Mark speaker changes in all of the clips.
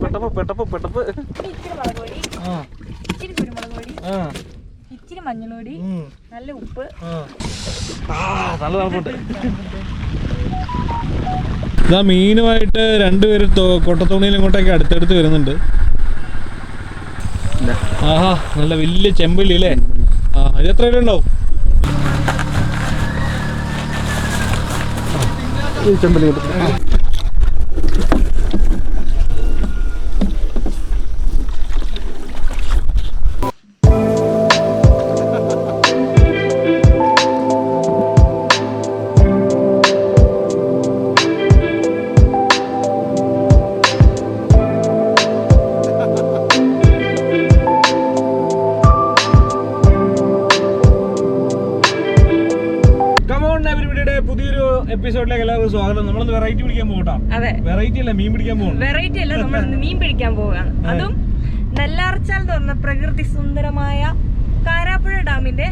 Speaker 1: പെട്ടപ്പ് പെട്ടപ്പ് പെട്ടപ്പ്
Speaker 2: ഇച്ചിരി മുളക് പൊടി
Speaker 1: ആ
Speaker 2: ഇച്ചിരി കുരുമുളക് പൊടി
Speaker 1: ആ.
Speaker 2: ഇച്ചിരി നല്ല ഉപ്പ്.
Speaker 1: നല്ല തണുപ്പുണ്ട്. ഇതാ മീനുമായിട്ട് രണ്ടുപേര് കൊട്ടത്തോണിയിൽ ഇങ്ങോട്ടേക്ക് അടുത്തടുത്ത് വരുന്നുണ്ട്. ആഹാ നല്ല വലിയ ചെമ്പല്ലി അല്ലേ? ആ ഇത് എത്ര ഉണ്ടാവും? ചെമ്പല്ലി വെറൈറ്റി പിടിക്കാൻ പോകട്ടോ.
Speaker 2: അതെ.
Speaker 1: വെറൈറ്റി അല്ല മീൻ പിടിക്കാൻ പോകണം.
Speaker 2: വെറൈറ്റി അല്ല നമ്മൾ മീൻ പിടിക്കാൻ പോവുകയാണ്. അതും. നെല്ലാർച്ചാൽ എന്ന് പറഞ്ഞ പ്രകൃതി സുന്ദരമായ കാരാപ്പുഴ ഡാമിന്റെ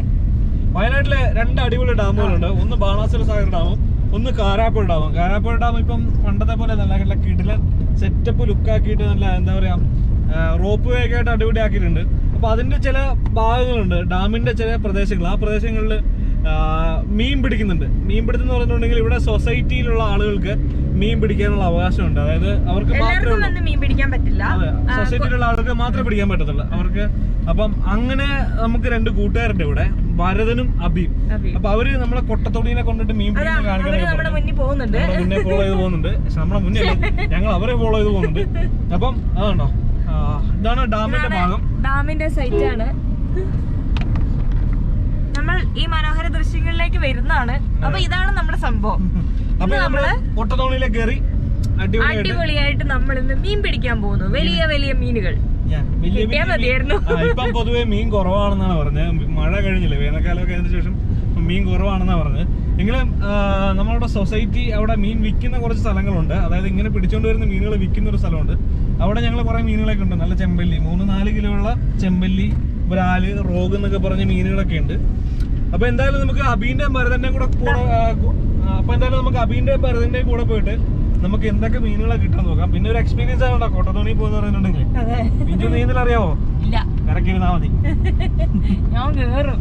Speaker 1: വയനാട്ടിലെ രണ്ട് അടിപൊളി ഡാമുകളുണ്ട്. ഒന്ന് ബാണാസുര സാഗർ ഡാമും ഒന്ന് കാരാപ്പുഴ ഡാമും. കാരാപ്പുഴ ഡാം ഇപ്പം പണ്ടത്തെ പോലെ നല്ല നല്ല കിടിലൻ സെറ്റപ്പ് ലുക്കാക്കിയിട്ട് നല്ല എന്താ പറയാ റോപ്പ് വേ ഒക്കെ ആയിട്ട് അടിപൊളി ആക്കിയിട്ടുണ്ട് അപ്പൊ അതിന്റെ ചില ഭാഗങ്ങളുണ്ട് ഡാമിന്റെ ചില പ്രദേശങ്ങൾ. ആ പ്രദേശങ്ങളിൽ മീൻ പിടിക്കുന്നുണ്ട്. മീൻ പിടുത്തെന്ന് പറഞ്ഞിട്ടുണ്ടെങ്കിൽ ഇവിടെ സൊസൈറ്റിയിലുള്ള ആളുകൾക്ക് മീൻ പിടിക്കാനുള്ള അവകാശമുണ്ട്. അതായത് അവർക്ക് മാത്രമേ
Speaker 2: മീൻ പിടിക്കാൻ പറ്റില്ല.
Speaker 1: സൊസൈറ്റിയിലുള്ള ആളുകൾക്ക് മാത്രമേ പിടിക്കാൻ പറ്റത്തുള്ളൂ. അവർക്ക് അപ്പം അങ്ങനെ നമുക്ക് രണ്ട് കൂട്ടുകാരുണ്ട് ഇവിടെ. ഭരതനും അബിയും.
Speaker 2: അബി.
Speaker 1: അപ്പൊ അവർ നമ്മളെ കൊട്ടത്തൊടിനെ കൊണ്ടിട്ട് മീൻ
Speaker 2: പിടിക്കാൻ
Speaker 1: കാണിക്കാൻ മുന്നേ ഫോളോ ചെയ്ത് പോകുന്നുണ്ട്. പക്ഷെ നമ്മളെ മുന്നേ ഞങ്ങൾ അവരെ ഫോളോ ചെയ്ത് പോകുന്നുണ്ട്. അപ്പം അതുണ്ടോ? ആ, ഇതാണ് ഡാമിന്റെ ഭാഗം.
Speaker 2: ഡാമിന്റെ സൈറ്റ് ആണ്. നമ്മൾ ഈ മനോഹര ദൃശ്യങ്ങളിലേക്ക് വരുന്നതാണ്. അപ്പൊ ഇതാണ് നമ്മുടെ സംഭവം.
Speaker 1: നമ്മൾ കയറി അടിപൊളിയായിട്ട്
Speaker 2: നമ്മൾ ഇന്ന് മീൻ പിടിക്കാൻ പോകുന്നു. വലിയ വലിയ മീനുകൾ.
Speaker 1: ഇപ്പം പൊതുവെ മീൻ കുറവാണെന്നാണ് പറഞ്ഞത്. മഴ കഴിഞ്ഞില്ലേ വേനൽക്കാലമൊക്കെ അതിന് ശേഷം മീൻ കുറവാണെന്നാണ് പറഞ്ഞത്. എങ്കിലും നമ്മളുടെ സൊസൈറ്റി അവിടെ മീൻ വിൽക്കുന്ന കുറച്ച് സ്ഥലങ്ങളുണ്ട്. അതായത് ഇങ്ങനെ പിടിച്ചോണ്ട് വരുന്ന മീനുകൾ വിൽക്കുന്ന ഒരു സ്ഥലമുണ്ട്. അവിടെ ഞങ്ങൾ കുറേ മീനുകളൊക്കെ ഉണ്ട്. നല്ല ചെമ്പല്ലി. മൂന്ന് നാല് കിലോ ഉള്ള ചെമ്പല്ലി ബ്രാൽ റോഗ് എന്നൊക്കെ പറഞ്ഞ മീനുകളൊക്കെ ഉണ്ട്. അപ്പൊ എന്തായാലും നമുക്ക് അബീന്റെ ഭരതന്റെ കൂടെ കൂടെ അപ്പൊ എന്തായാലും നമുക്ക് അബീന്റെ ഭരതന്റെ കൂടെ പോയിട്ട് നമുക്ക് എന്തൊക്കെ മീനുകളെ കിട്ടാൻ നോക്കാം. പിന്നെ ഒരു എക്സ്പീരിയൻസ് ആണോ കൊട്ടത്തോണി പോകുന്ന പറയുന്നുണ്ടെങ്കിൽ. പിഞ്ചു നീന്തൽ അറിയാവോ? ഇരുന്നാ മതി.
Speaker 2: ഞാൻ കേറും.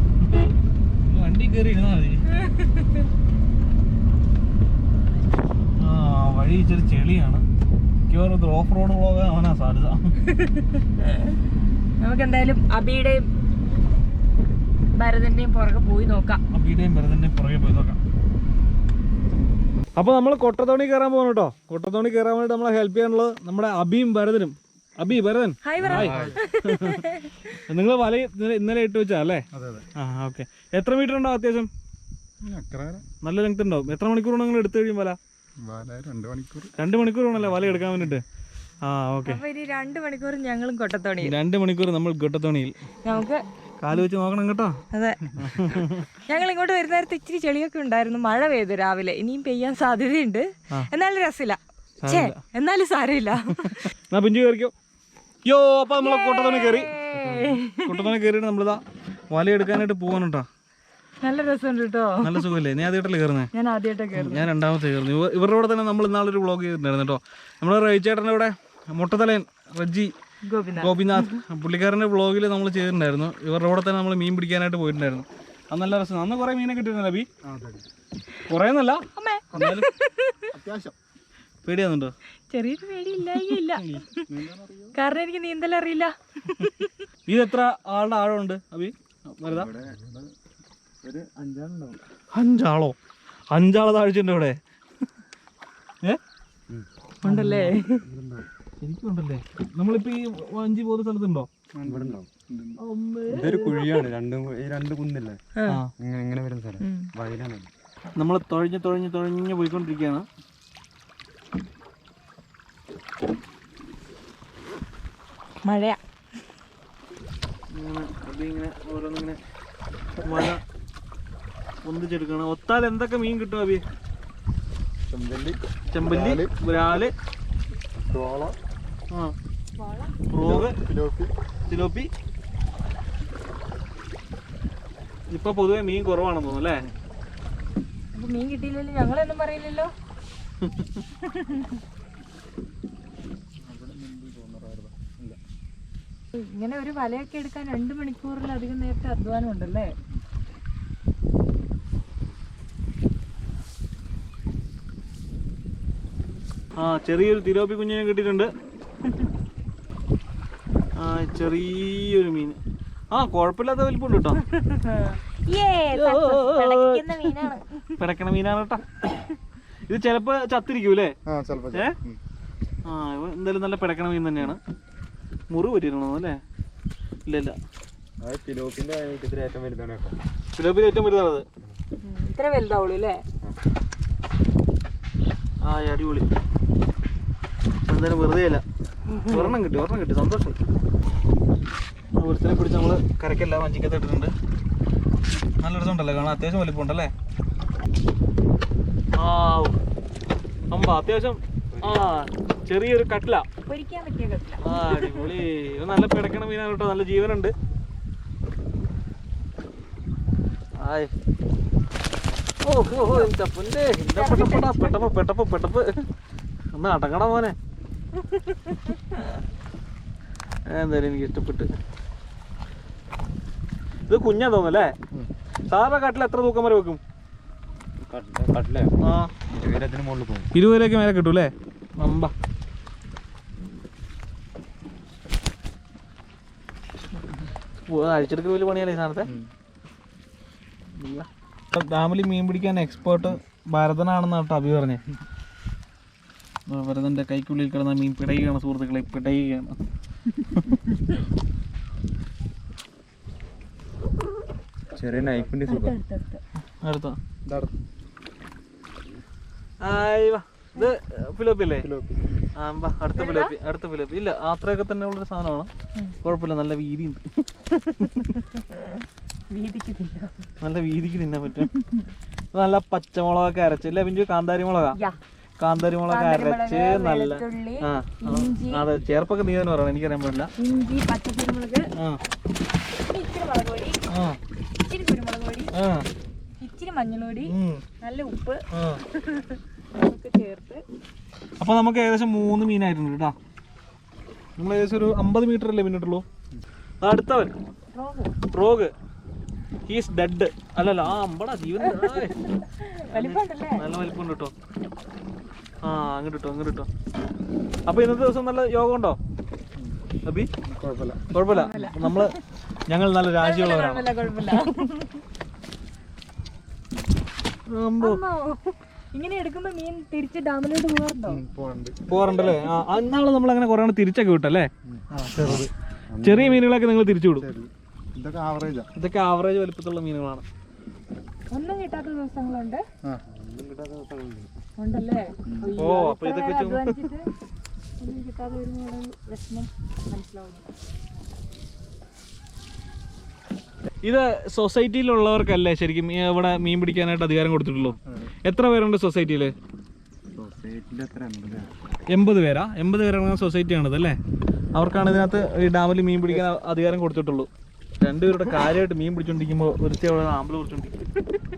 Speaker 1: വണ്ടി കയറി ഇരുന്നാ മതി. ആ വഴി ഇച്ചിരി ചെളിയാണ്. മിക്കവാറും ഓഫ് റോഡ് പോകാൻ അവനാ സാധ്യത.
Speaker 2: നമുക്ക് എന്തായാലും അബിയുടെയും ഭരതന്റെയും പുറകെ പോയി നോക്കാം.
Speaker 1: അബിയുടെയും ഭരതന്റെയും പുറകെ പോയി നോക്കാം. അപ്പൊ നമ്മൾ കൊട്ടത്തോണി കയറാൻ പോകണം കേട്ടോ. കൊട്ടത്തോണി കയറാൻ വേണ്ടി നമ്മളെ ഹെൽപ്പ് ചെയ്യാനുള്ളത് നമ്മുടെ അബിയും ഭരതനും. അബി ഭരതൻ. നിങ്ങൾ വല ഇന്നലെ ഇട്ട് വെച്ചാ അല്ലേ? ആ ഓക്കെ എത്ര മീറ്റർ ഉണ്ടാവും അത്യാവശ്യം? നല്ല ലെങ്ത് ഉണ്ടാവും എത്ര മണിക്കൂറാണ് നിങ്ങൾ എടുത്തു കഴിയും വല?
Speaker 3: രണ്ട് മണിക്കൂർ.
Speaker 1: രണ്ട് മണിക്കൂർ വേണമല്ലേ വല എടുക്കാൻ വേണ്ടിട്ട് ആ ഓക്കെ
Speaker 2: രണ്ടു മണിക്കൂർ ഞങ്ങളും കൊട്ടത്തോണി
Speaker 1: രണ്ട് മണിക്കൂർ നമ്മൾ കൊട്ടത്തോണിയിൽ.
Speaker 2: നമുക്ക്
Speaker 1: കാൽ വെച്ച് നോക്കണം കേട്ടോ.
Speaker 2: അതെ. ഞങ്ങൾ ഇങ്ങോട്ട് വരുന്ന നേരത്ത് ഇച്ചിരി ചെളിയൊക്കെ ഉണ്ടായിരുന്നു. മഴ പെയ്തു രാവിലെ. ഇനിയും പെയ്യാൻ സാധ്യതയുണ്ട്. എന്നാലും രസമില്ല. ഛേ എന്നാലും സാരമില്ല.
Speaker 1: എന്നാ പിഞ്ചു കയറിക്കോ. യോ അപ്പൊ നമ്മളെ കൂട്ടത്തോണി കയറി. കൂട്ടത്തോണി കയറിയിട്ട് നമ്മളിതാ വല എടുക്കാനായിട്ട് കേട്ടോ
Speaker 2: നല്ല രസമുണ്ട് കേട്ടോ.
Speaker 1: നല്ല സുഖമല്ലേ? നീ ആദ്യമായിട്ടല്ലേ കയറുന്നേ?
Speaker 2: ഞാൻ ആദ്യമായിട്ടേ കയറുന്നത്.
Speaker 1: ഞാൻ രണ്ടാമത്തെ കയറുന്നു. ഇവ- ഇവരുടെ കൂടെ തന്നെ നമ്മൾ ഇന്നാളൊരു വ്ളോഗ് ചെയ്തിട്ടുണ്ടായിരുന്നു കേട്ടോ. നമ്മുടെ റൈച്ചേട്ടന്റെ ഇവിടെ മുട്ടത്തലയൻ റജ്ജി
Speaker 2: ഗോപിനാഥ്.
Speaker 1: പുള്ളിക്കാരന്റെ വ്ളോഗിൽ നമ്മൾ ചെയ്തിട്ടുണ്ടായിരുന്നു. ഇവരുടെ കൂടെ തന്നെ നമ്മൾ മീൻ പിടിക്കാനായിട്ട് പോയിട്ടുണ്ടായിരുന്നു. അത് നല്ല രസം അന്ന് കുറേ മീനെ കിട്ടിയിരുന്നല്ലോ ബി കുറേ എന്നല്ല പേടിയാന്നുണ്ടോ?
Speaker 2: ചെറിയൊരു പേടിയില്ല കാരണം എനിക്ക് നീന്തൽ അറിയില്ല.
Speaker 1: ഇത് എത്ര ആളുടെ ആഴമുണ്ട് അബി
Speaker 3: വരുതാ
Speaker 1: അഞ്ചാളോ? അഞ്ചാളെ താഴ്ചയുണ്ട് ഇവിടെ. ഏ?
Speaker 2: ഉണ്ടല്ലേ?
Speaker 1: എനിക്കുണ്ടല്ലേ നമ്മളിപ്പോ ഈ വഞ്ചി പോകുന്ന സ്ഥലത്തുണ്ടോ?
Speaker 3: ഇതൊരു കുഴിയാണ് രണ്ടും ഈ രണ്ട് കുന്നില്ലേ? ഇങ്ങനെ ഇങ്ങനെ വരുന്ന സ്ഥലം. വയലാണ്
Speaker 1: നമ്മൾ തുഴഞ്ഞ് തുഴഞ്ഞ് തുഴഞ്ഞ് പോയിക്കൊണ്ടിരിക്കുകയാണ്.
Speaker 2: മഴയാ.
Speaker 1: ഇങ്ങനെ ഓരോന്നിങ്ങനെ മഴ ഒന്നിച്ചെടുക്കണം ഒത്താൽ എന്തൊക്കെ മീൻ കിട്ടും അബി
Speaker 3: ചെമ്പല്ലി.
Speaker 1: ചെമ്പല്ലി ഒരാൾ
Speaker 3: ചോള.
Speaker 1: ഇപ്പൊ പൊതുവെ മീൻ കുറവാണെന്ന് തോന്നുന്നു അല്ലേ?
Speaker 2: മീൻ കിട്ടിയില്ലല്ലോ ഞങ്ങളൊന്നും പറയില്ലല്ലോ. ഇങ്ങനെ ഒരു വലയൊക്കെ എടുക്കാൻ രണ്ട് മണിക്കൂറിലധികം നേരത്തെ അധ്വാനം ഉണ്ടല്ലേ?
Speaker 1: ആ ചെറിയൊരു തിലോപ്പി കുഞ്ഞിനെ കിട്ടിയിട്ടുണ്ട്. ചെറിയൊരു മീൻ. ആ കുഴപ്പമില്ലാത്ത വലിപ്പമുണ്ട് കേട്ടോ. പിടക്കണ മീനാണ്. കേട്ടോ. ഇത് ചിലപ്പോ ചത്തിരിക്കൂലേ
Speaker 3: ആ
Speaker 1: ഏ? എന്തായാലും നല്ല പിടക്കണ മീൻ തന്നെയാണ്. മുറിവ് പറ്റിയിരുന്നു അല്ലേ? ഇല്ല ഇല്ല.
Speaker 3: ഏറ്റവും വലുതാണ്
Speaker 1: ഏറ്റവും വലുതാണത്
Speaker 2: ഇത്ര വലുതാവുള്ളൂ അല്ലേ?
Speaker 1: ആ അടിപൊളി. എന്തായാലും വെറുതെ അല്ല. ഒരെണ്ണം കിട്ടി ഒരെണ്ണം കിട്ടി. സന്തോഷം. ആ ഒരുത്തിനെ പിടിച്ച് നമ്മൾ കരക്കല്ല വഞ്ചിക്കത്ത് ഇട്ടിട്ടുണ്ട്. നല്ല രസമുണ്ടല്ലേ കാണാൻ അത്യാവശ്യം വലിപ്പമുണ്ടല്ലേ ആ അമ്പ അത്യാവശ്യം ആ ചെറിയൊരു കട്ടില. ആ അടിപൊളി. ഇത് നല്ല പിടക്കണ മീനാണ് കേട്ടോ നല്ല ജീവനുണ്ട്. ആയ്. ഓ ഓ പൊന്നേ, പെട്ടപ്പടാ, പെട്ടപ്പ് പെട്ടപ്പ് പെട്ടപ്പ്. ഒന്ന് അടങ്ങണ മോനെ. എന്തായാലും എനിക്ക് ഇഷ്ടപ്പെട്ട്. ഇത് കുഞ്ഞാ തോന്നല്ലേ സാറിന്റെ കാട്ടിൽ എത്ര തൂക്കം വരെ വെക്കും?
Speaker 3: കട്ടിലേ?
Speaker 1: ആ.
Speaker 3: ഇരുപതിന് മുകളിൽ പോകും.
Speaker 1: ഇരുപതിലേക്ക് മേലെ കിട്ടും അല്ലേ അഴിച്ചെടുക്കൽ വലിയ പണിയല്ലേ സാറത്തെ സാധനത്തെ? ഡാമിൽ മീൻ പിടിക്കാൻ എക്സ്പേർട്ട് ഭരതനാണെന്നാട്ടോ അഭി പറഞ്ഞേ. ആ, ഭരതന്റെ കൈക്കുള്ളിൽ കിടന്ന മീൻ പിടയുകയാണ് സുഹൃത്തുക്കളെ പിടയുകയാണ്.
Speaker 3: ചെറിയ നൈഫിന്റെ
Speaker 1: അടുത്തോ. ഇത് ഫിലോപ്പി. അല്ലേ ആ വാ, അടുത്ത ഫിലോപ്പി അടുത്ത ഫിലോപ്പി. ഇല്ല അത്രയൊക്കെ തന്നെ ഉള്ളൊരു സാധനമാണ്. കുഴപ്പമില്ല നല്ല വീതി
Speaker 2: ഉണ്ട്
Speaker 1: നല്ല വീതിക്ക് തിന്നാൻ പറ്റും. നല്ല പച്ചമുളകൊക്കെ അരച്ച് അല്ലേ പിന്നെ കാന്താരി മുളകാ
Speaker 2: യാ.
Speaker 1: കാന്താരി മുളക് അരച്ച് നല്ല. അതെ ചേർപ്പൊക്കെ നീ തന്നെ പറയണം എനിക്കറിയാൻ പറ്റില്ല
Speaker 2: ഇഞ്ചി പച്ചക്കുരുമുളക് ഇച്ചിരി കുരുമുളക് പൊടി
Speaker 1: ആ.
Speaker 2: ഇച്ചിരി മഞ്ഞൾ പൊടി
Speaker 1: ഉം,
Speaker 2: നല്ല ഉപ്പ് ഒക്കെ ചേർത്ത്
Speaker 1: അപ്പൊ നമുക്ക് ഏകദേശം മൂന്ന് മീനായിട്ടുണ്ട് കേട്ടോ. നമ്മൾ ഏകദേശം ഒരു അമ്പത് മീറ്റർ അല്ലേ പിന്നിട്ടുള്ളൂ അടുത്തവൻ
Speaker 2: റോഗ്.
Speaker 1: റോഗ്. ഹീസ് ഡെഡ് അല്ലല്ല ആ അമ്പടാ ജീവൻ നല്ല വലിപ്പമുണ്ട് കേട്ടോ. ആ അങ്ങോട്ട് ഇട്ടോ അപ്പൊ ഇന്നത്തെ ദിവസം നല്ല യോഗം ഉണ്ടോ അബി?
Speaker 3: കുഴപ്പമില്ല.
Speaker 1: കുഴപ്പമില്ല. നമ്മൾ ഞങ്ങൾ നല്ല അമ്പോ.
Speaker 2: ഇങ്ങനെ എടുക്കുമ്പോ മീൻ തിരിച്ച് ഡാമിലോട്ട് പോകാറുണ്ടോ?
Speaker 3: പോകണ്ട്
Speaker 1: പോകാറുണ്ടല്ലേ ആ അന്നാൾ നമ്മൾ അങ്ങനെ കുറെ തിരിച്ചൊക്കെ വിട്ടല്ലേ? ചെറിയ മീനുകളൊക്കെ നിങ്ങൾ തിരിച്ചു വിടും.
Speaker 3: ഇതൊക്കെ ആവറേജാ
Speaker 1: ഇതൊക്കെ ആവറേജ് വലിപ്പത്തുള്ള മീനുകളാണ്.
Speaker 2: ഒന്നും കിട്ടാത്ത ദിവസങ്ങളുണ്ട്?
Speaker 3: ആ
Speaker 2: ഉണ്ടല്ലേ?
Speaker 1: ഓ അപ്പൊ ഇതൊക്കെ
Speaker 2: ഒന്നും കിട്ടാതെ വിഷമം മനസ്സിലാവുന്നു
Speaker 1: ഇത് സൊസൈറ്റിയിലുള്ളവർക്കല്ലേ ശരിക്കും ഈ ഇവിടെ മീൻ പിടിക്കാനായിട്ട് അധികാരം കൊടുത്തിട്ടുള്ളൂ? എത്ര പേരുണ്ട് സൊസൈറ്റിയിൽ
Speaker 3: ഉണ്ട്
Speaker 1: എൺപത് പേരാ? എൺപത് പേരാണ് സൊസൈറ്റിയാണിത് അല്ലേ? അവർക്കാണ് ഇതിനകത്ത് ഈ ഡാമിൽ മീൻ പിടിക്കാൻ അധികാരം കൊടുത്തിട്ടുള്ളൂ. രണ്ടുപേരുടെ കാര്യമായിട്ട് മീൻ പിടിച്ചോണ്ടിരിക്കുമ്പോൾ ഒരുത്തി അവിടെ ആമ്പിൾ പിടിച്ചോണ്ടിരിക്കും.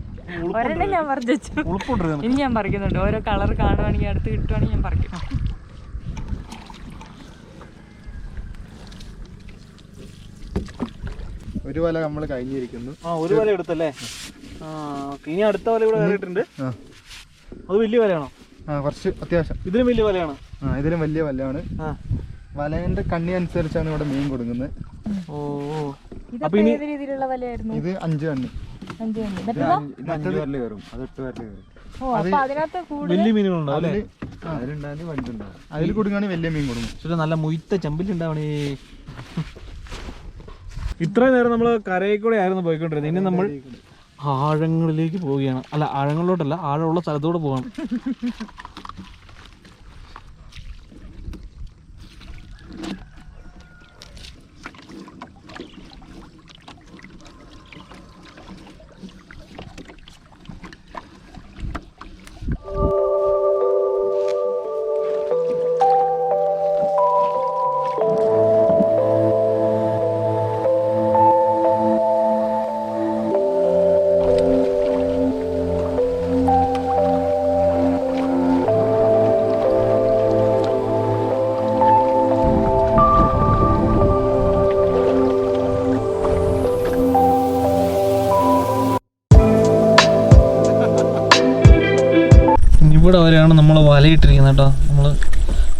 Speaker 2: ഒരെണ്ണം ഞാൻ പറിച്ചു
Speaker 1: ഉളുപ്പുണ്ട്
Speaker 2: ഇനി ഞാൻ പറിക്കുന്നുണ്ട്. ഓരോ കളർ കാണുവാണെങ്കിൽ അടുത്ത് കിട്ടുവാണെങ്കിൽ ഞാൻ പറിക്കും.
Speaker 3: ഒരു വല നമ്മൾ കഴിഞ്ഞിരിക്കുന്നു.
Speaker 1: ആ ഒരു വല എടുത്തല്ലേ? ആ ഇനി അടുത്ത വല ഇവിടെ കയറിയിട്ടുണ്ട്. അത് വലിയ വലയാണോ?
Speaker 3: ആ കുറച്ച് അത്യാവശ്യം.
Speaker 1: ഇതിലും വലിയ വലയാണ്?
Speaker 3: ആ ഇതിലും വലിയ വലയാണ്.
Speaker 1: വലയുടെ
Speaker 3: വലേന്റെ കണ്ണി അനുസരിച്ചാണ് ഇവിടെ മീൻ കൊടുക്കുന്നത്.
Speaker 1: ഓ
Speaker 2: രീതിയിലുള്ള വലയായിരുന്നു?
Speaker 3: ഇത് അഞ്ച് കണ്ണി.
Speaker 2: അഞ്ച് കണ്ടി
Speaker 3: ഇത്
Speaker 2: മറ്റേതോ
Speaker 3: ഇത്? അഞ്ച് വരൽ കയറും. അത് എട്ട് വരൽ കയറും.
Speaker 2: ഓ അപ്പൊ അതിനകത്ത് കൂടുതൽ
Speaker 1: വലിയ മീനുകളുണ്ടോ അല്ലേ?
Speaker 3: വലുതുണ്ടാവും അതിൽ കൊടുക്കുകയാണെങ്കിൽ വലിയ മീൻ കൊടുക്കും.
Speaker 1: പക്ഷേ നല്ല മുയ്ത്ത ചെമ്പിലുണ്ടാവണേ ഇത്രയും നേരം നമ്മൾ കരയിൽ കൂടെ ആയിരുന്നു പോയിക്കൊണ്ടിരുന്നത്. ഇനി നമ്മൾ ആഴങ്ങളിലേക്ക് പോവുകയാണ്. അല്ല ആഴങ്ങളിലോട്ടല്ല ആഴമുള്ള സ്ഥലത്തൂടെ പോവാണ് വലയിട്ടിരിക്കുന്നത് കേട്ടോ. നമ്മൾ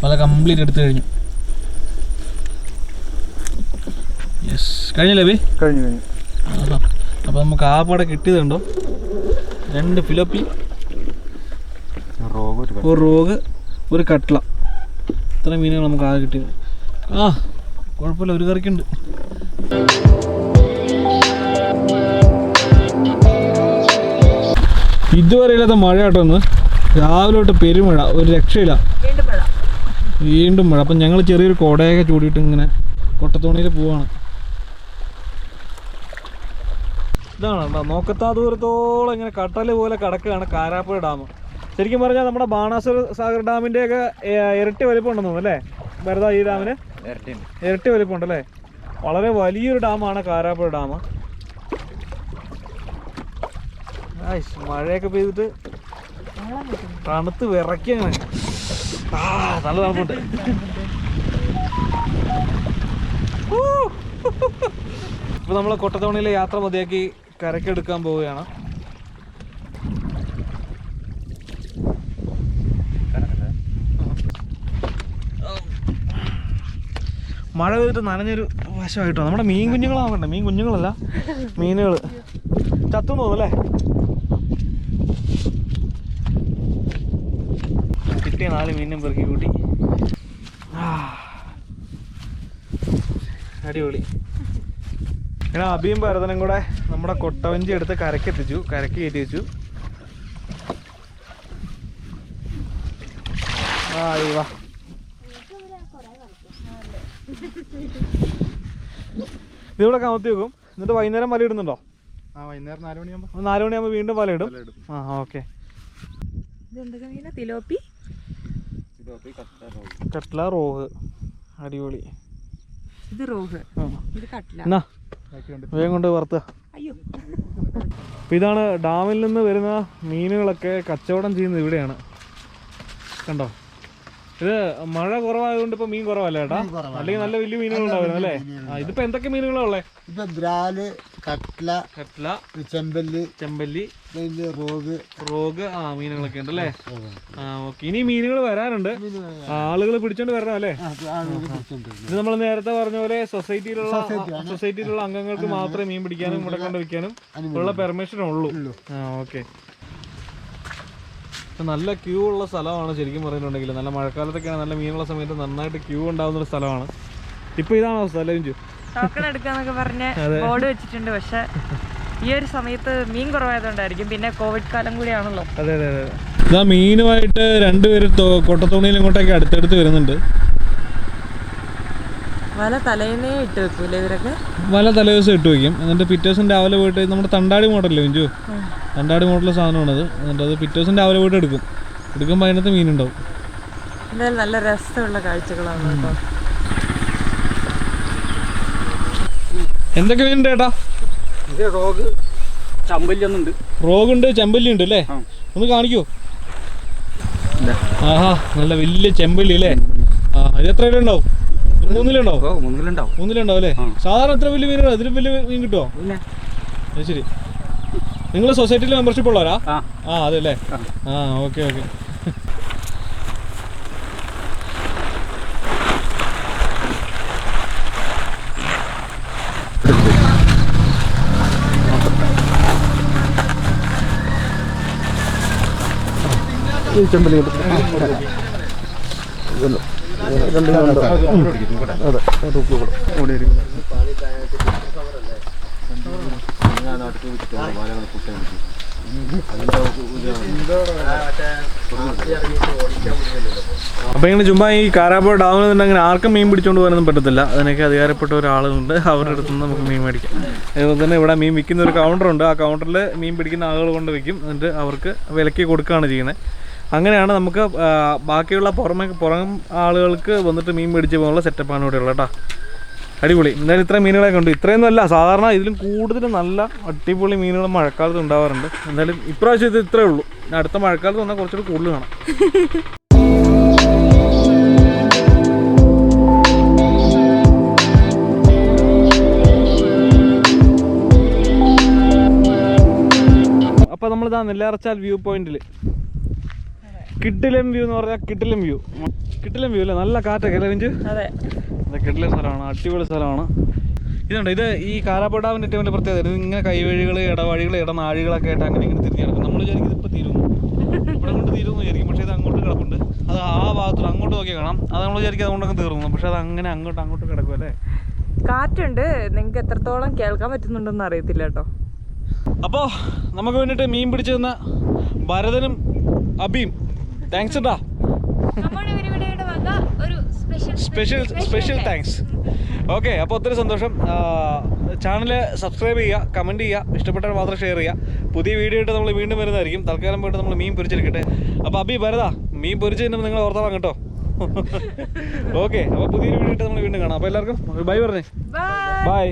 Speaker 1: വല കംപ്ലീറ്റ് എടുത്തു കഴിഞ്ഞു. യെസ് കഴിഞ്ഞില്ലേ ബി?
Speaker 3: കഴിഞ്ഞു കഴിഞ്ഞു.
Speaker 1: ആഹാ. അപ്പോൾ നമുക്ക് ആ പാടെ കിട്ടിയതുണ്ടോ രണ്ട് ഫിലോപ്പി
Speaker 3: ഒരു
Speaker 1: റോഗ് ഒരു കട്ട്ല ഇത്ര മീനുകൾ നമുക്ക് ആകെ കിട്ടിയത്. ആ കുഴപ്പമില്ല ഒരു കറിക്കുണ്ട്. ഇതുവരെ ഇല്ലാത്ത മഴ കേട്ടോ ഒന്ന് രാവിലെ തൊട്ട് പെരുമഴ ഒരു രക്ഷയില്ല.
Speaker 2: വീണ്ടും മഴ.
Speaker 1: അപ്പം ഞങ്ങൾ ചെറിയൊരു കോടയൊക്കെ ചൂടിയിട്ട് ഇങ്ങനെ കൊട്ടത്തോണിയിൽ പോവാണ്. ഇതാണ് കേട്ടോ നോക്കത്താ ദൂരത്തോളം ഇങ്ങനെ കട്ടൽ പോലെ കിടക്കുകയാണ് കാരാപ്പുഴ ഡാം. ശരിക്കും പറഞ്ഞാൽ നമ്മുടെ ബാണാസുര സാഗർ ഡാമിന്റെ ഒക്കെ ഇരട്ടി വലിപ്പം ഉണ്ടെന്ന് തോന്നുന്നു അല്ലേ? ഭരത ഈ ഡാമിന്? ഇരട്ടി. വലിപ്പം ഉണ്ടല്ലേ വളരെ വലിയൊരു ഡാമാണ് കാരാപ്പുഴ ഡാം. മഴയൊക്കെ പെയ്തിട്ട് തണുത്ത് വിറയ്ക്കങ്ങനെ ആ നല്ല തണുപ്പുണ്ട്. ഇപ്പൊ നമ്മളെ കൊട്ടത്തോണിയിലെ യാത്ര മതിയാക്കി കരക്കെടുക്കാൻ പോവുകയാണ്. മഴ പെയ്തിട്ട് നനഞ്ഞൊരു വശമായിട്ടോ? നമ്മുടെ മീൻ കുഞ്ഞുങ്ങളാവണ്ടേ? മീൻ കുഞ്ഞുങ്ങളല്ല. മീനുകൾ ചത്തു തോന്നല്ലേ കിട്ടിയ നാല് മീനും പെറുക്കി കൂട്ടി. അടിപൊളി. ഇങ്ങനെ അഭിയും ഭരതനും കൂടെ നമ്മുടെ കൊട്ടവഞ്ചി എടുത്ത് കരക്ക് എത്തിച്ചു കരക്ക് കയറ്റി വെച്ചു. ആ ഈ വാ. ഇതിവിടെ കമത്തി വെക്കും. എന്നിട്ട് വൈകുന്നേരം വല ഇടുന്നുണ്ടോ?
Speaker 3: ആ വൈകുന്നേരം നാല് മണിയാകുമ്പോൾ
Speaker 1: നാല് മണിയാകുമ്പോൾ വീണ്ടും വല ഇടും. ആ ഓക്കെ.
Speaker 2: തിലോപ്പി?
Speaker 1: കട്ട്ല റോഹ്. അടിപൊളി.
Speaker 2: ഇത് റോഹ്. ഇത് കട്ട്ല.
Speaker 1: എന്നാ വേഗം കൊണ്ട് വറുത്തുക
Speaker 2: അയ്യോ.
Speaker 1: അപ്പോൾ ഇതാണ് ഡാമിൽ നിന്ന് വരുന്ന മീനുകളൊക്കെ കച്ചവടം ചെയ്യുന്നത് ഇവിടെയാണ്. കണ്ടോ? ഇത് മഴ കുറവായതുകൊണ്ട് ഇപ്പൊ മീൻ കുറവല്ല ചേട്ടാ അല്ലെങ്കിൽ നല്ല വലിയ മീനുകൾ ഉണ്ടായിരുന്നു അല്ലേ? ഇതിപ്പോ എന്തൊക്കെ മീനുകളാ ഉള്ളേ?
Speaker 4: ഇപ്പൊ ബ്രാൽ കട്ട്ല
Speaker 1: കട്ട്ല
Speaker 4: ചെമ്പല്ലി
Speaker 1: ചെമ്പല്ലി
Speaker 4: റോഗ്.
Speaker 1: റോഗ് ആ മീനുകളൊക്കെ ഉണ്ട് അല്ലേ? ആ ഓക്കെ. ഇനി മീനുകൾ വരാനുണ്ട്. ആളുകൾ പിടിച്ചോണ്ട് വരണം അല്ലേ? ഇത് നമ്മൾ നേരത്തെ പറഞ്ഞ പോലെ സൊസൈറ്റിയിലുള്ള സൊസൈറ്റിയിലുള്ള അംഗങ്ങൾക്ക് മാത്രമേ മീൻ പിടിക്കാനും മുടക്കാണ്ട് വെക്കാനും ഉള്ള പെർമിഷൻ ഉള്ളൂ. ആ ഓക്കെ. നല്ല ക്യൂ ഉള്ള സ്ഥലമാണ് ശരിക്കും പറഞ്ഞിട്ടുണ്ടെങ്കിൽ നല്ല മഴക്കാലത്തൊക്കെയാണ് നല്ല മീനുള്ള സമയത്ത് നന്നായിട്ട് ക്യൂ ഉണ്ടാവുന്ന ഒരു സ്ഥലമാണ്. ഇപ്പൊ ഇതാണ് അവസ്ഥ അല്ലേ ഇഞ്ചു
Speaker 2: ടോക്കൺ എടുക്കാന്നൊക്കെ പറഞ്ഞ് ബോർഡ് വെച്ചിട്ടുണ്ട്. പക്ഷെ ഈ ഒരു സമയത്ത് മീൻ കുറവായതുകൊണ്ടായിരിക്കും. പിന്നെ കോവിഡ് കാലം കൂടിയാണല്ലോ.
Speaker 1: അതെ അതെ അതെ. ഇതാ മീനുമായിട്ട് രണ്ടുപേര് കൊട്ടത്തോണിയിൽ ഇങ്ങോട്ടേക്ക് അടുത്തടുത്ത് വരുന്നുണ്ട്.
Speaker 2: വല തലേന്നേ ഇട്ട് വെക്കൂലേ ഇവരൊക്കെ?
Speaker 1: വല തലേദിവസം ഇട്ട് വെക്കും. എന്നിട്ട് പിറ്റേ ദിവസം രാവിലെ പോയിട്ട് നമ്മുടെ തണ്ടാടി മോഡലല്ലേ മിഞ്ചു? തണ്ടാടി മോഡലുള്ള സാധനമാണത്. എന്നിട്ട് അത് പിറ്റേ ദിവസം രാവിലെ പോയിട്ട് എടുക്കും. എടുക്കുമ്പോൾ അതിനകത്ത് മീനുണ്ടാവും.
Speaker 2: എന്തായാലും നല്ല രസമുള്ള കാഴ്ചകളാണ് കേട്ടോ.
Speaker 1: എന്തൊക്കെ മീനുണ്ട് ചേട്ടാ?
Speaker 3: റോഗ്
Speaker 1: റോഗുണ്ട് ചെമ്പല്ലി ഉണ്ട് അല്ലേ? ഒന്ന് കാണിക്കോ? ആഹാ നല്ല വലിയ ചെമ്പല്ലി അല്ലേ? ആ ഇത് എത്ര കിലോ ഉണ്ടാവും? മൂന്നിലുണ്ടാവും.
Speaker 3: ഓ മുന്നിലുണ്ടാവും.
Speaker 1: മൂന്നിലുണ്ടാവും അല്ലേ? സാധാരണ എത്ര വലിയ മീനുകൾ അതിലും വലിയ മീൻ കിട്ടുമോ അത് ശരി. നിങ്ങൾ സൊസൈറ്റിയിൽ മെമ്പർഷിപ്പ് ഉള്ളവരാ?
Speaker 3: ആ.
Speaker 1: ആ അതെ അല്ലേ?
Speaker 3: ആ.
Speaker 1: Okay okay.
Speaker 3: ചെമ്പല്ലി
Speaker 1: അപ്പൊ ഇങ്ങനെ ചുമ്മാ ഈ കാരാപ്പുഴ ഡാമിൽ നിന്ന് അങ്ങനെ ആർക്കും മീൻ പിടിച്ചോണ്ട് പോകാനൊന്നും പറ്റത്തില്ല. അതിനൊക്കെ അധികാരപ്പെട്ട ഒരാളുണ്ട്. അവരുടെ അടുത്ത് നിന്ന് നമുക്ക് മീൻ മേടിക്കാം. അതുപോലെ തന്നെ ഇവിടെ മീൻ വിൽക്കുന്ന ഒരു കൗണ്ടർ ഉണ്ട്. ആ കൗണ്ടറിൽ മീൻ പിടിക്കുന്ന ആളുകൾ കൊണ്ട് വെക്കും. എന്നിട്ട് അവർക്ക് വിലക്കി കൊടുക്കുകയാണ് ചെയ്യുന്നത്. അങ്ങനെയാണ് നമുക്ക് ബാക്കിയുള്ള പുറമെ പുറം ആളുകൾക്ക് വന്നിട്ട് മീൻ പിടിച്ച് പോകാനുള്ള സെറ്റപ്പാണ് ഇവിടെ ഉള്ളത് കേട്ടോ. അടിപൊളി. എന്തായാലും ഇത്രയും മീനുകളെ കണ്ടു ഇത്രയൊന്നും അല്ല സാധാരണ ഇതിലും കൂടുതൽ നല്ല അടിപൊളി മീനുകൾ മഴക്കാലത്ത് ഉണ്ടാവാറുണ്ട്. എന്തായാലും ഇപ്രാവശ്യം ഇത് ഇത്രയേ ഉള്ളൂ. അടുത്ത മഴക്കാലത്ത് വന്നാൽ കുറച്ചുകൂടി കൂടുതൽ കാണാം. അപ്പോൾ നമ്മളിതാ നെല്ലാർച്ചാൽ വ്യൂ പോയിന്റിൽ കിട്ടിലം വ്യൂ എന്ന് പറഞ്ഞാൽ കിട്ടിലം വ്യൂ. കിട്ടിലം വ്യൂ അല്ലേ? നല്ല കാറ്റൊക്കെ അല്ലേ വെഞ്ച്
Speaker 2: അതെ.
Speaker 1: കിട്ടിലം സ്ഥലമാണ് അടിപൊളി സ്ഥലമാണ്. ഇതുണ്ട് ഇത് ഈ കാലാപ്പടാവിന്റെ ഏറ്റവും വലിയ പ്രത്യേകത. ഇത് ഇങ്ങനെ കൈവഴികൾ ഇടവഴികൾ ഇടനാഴികളൊക്കെ ആയിട്ട് അങ്ങനെ ഇങ്ങനെ തിരിഞ്ഞു കിടക്കും നമ്മൾ വിചാരിക്കും ഇതിപ്പോൾ തീരുന്നു. ഇവിടെ കൊണ്ട് തീരുമെന്ന് വിചാരിക്കും. പക്ഷേ ഇത് അങ്ങോട്ട് കിടപ്പുണ്ട്. അത് ആ ഭാഗത്തോട്ട് അങ്ങോട്ട് നോക്കി കാണാം. അത് നമ്മൾ വിചാരിക്കും അതുകൊണ്ടൊക്കെ തീർന്നു. പക്ഷേ അത് അങ്ങനെ അങ്ങോട്ട് അങ്ങോട്ട് കിടക്കും അല്ലേ?
Speaker 2: കാറ്റുണ്ട്. നിങ്ങൾക്ക് എത്രത്തോളം കേൾക്കാൻ പറ്റുന്നുണ്ടെന്ന് അറിയത്തില്ല കേട്ടോ.
Speaker 1: അപ്പോൾ നമുക്ക് വേണ്ടിയിട്ട് മീൻ പിടിച്ചു തന്ന ഭരതനും അബിയും താങ്ക്സ് ഉണ്ടാ സ്പെഷ്യൽ സ്പെഷ്യൽ താങ്ക്സ് ഓക്കെ അപ്പോൾ ഒത്തിരി സന്തോഷം. ചാനൽ സബ്സ്ക്രൈബ് ചെയ്യുക കമന്റ് ചെയ്യുക ഇഷ്ടപ്പെട്ടാൽ മാത്രം ഷെയർ ചെയ്യുക. പുതിയ വീഡിയോ ആയിട്ട് നമ്മൾ വീണ്ടും വരുന്നതായിരിക്കും. തൽക്കാലം പോയിട്ട് നമ്മൾ മീൻ പൊരിച്ചെടുക്കട്ടെ. അപ്പോൾ അബി വരതാ മീൻ പൊരിച്ച് തന്നെ നിങ്ങൾ ഓർത്തോളാം കേട്ടോ. ഓക്കെ അപ്പോൾ പുതിയൊരു വീഡിയോ ആയിട്ട് നമ്മൾ വീണ്ടും കാണാം. അപ്പോൾ എല്ലാവർക്കും ബൈ പറഞ്ഞേ.
Speaker 2: Bye
Speaker 1: bye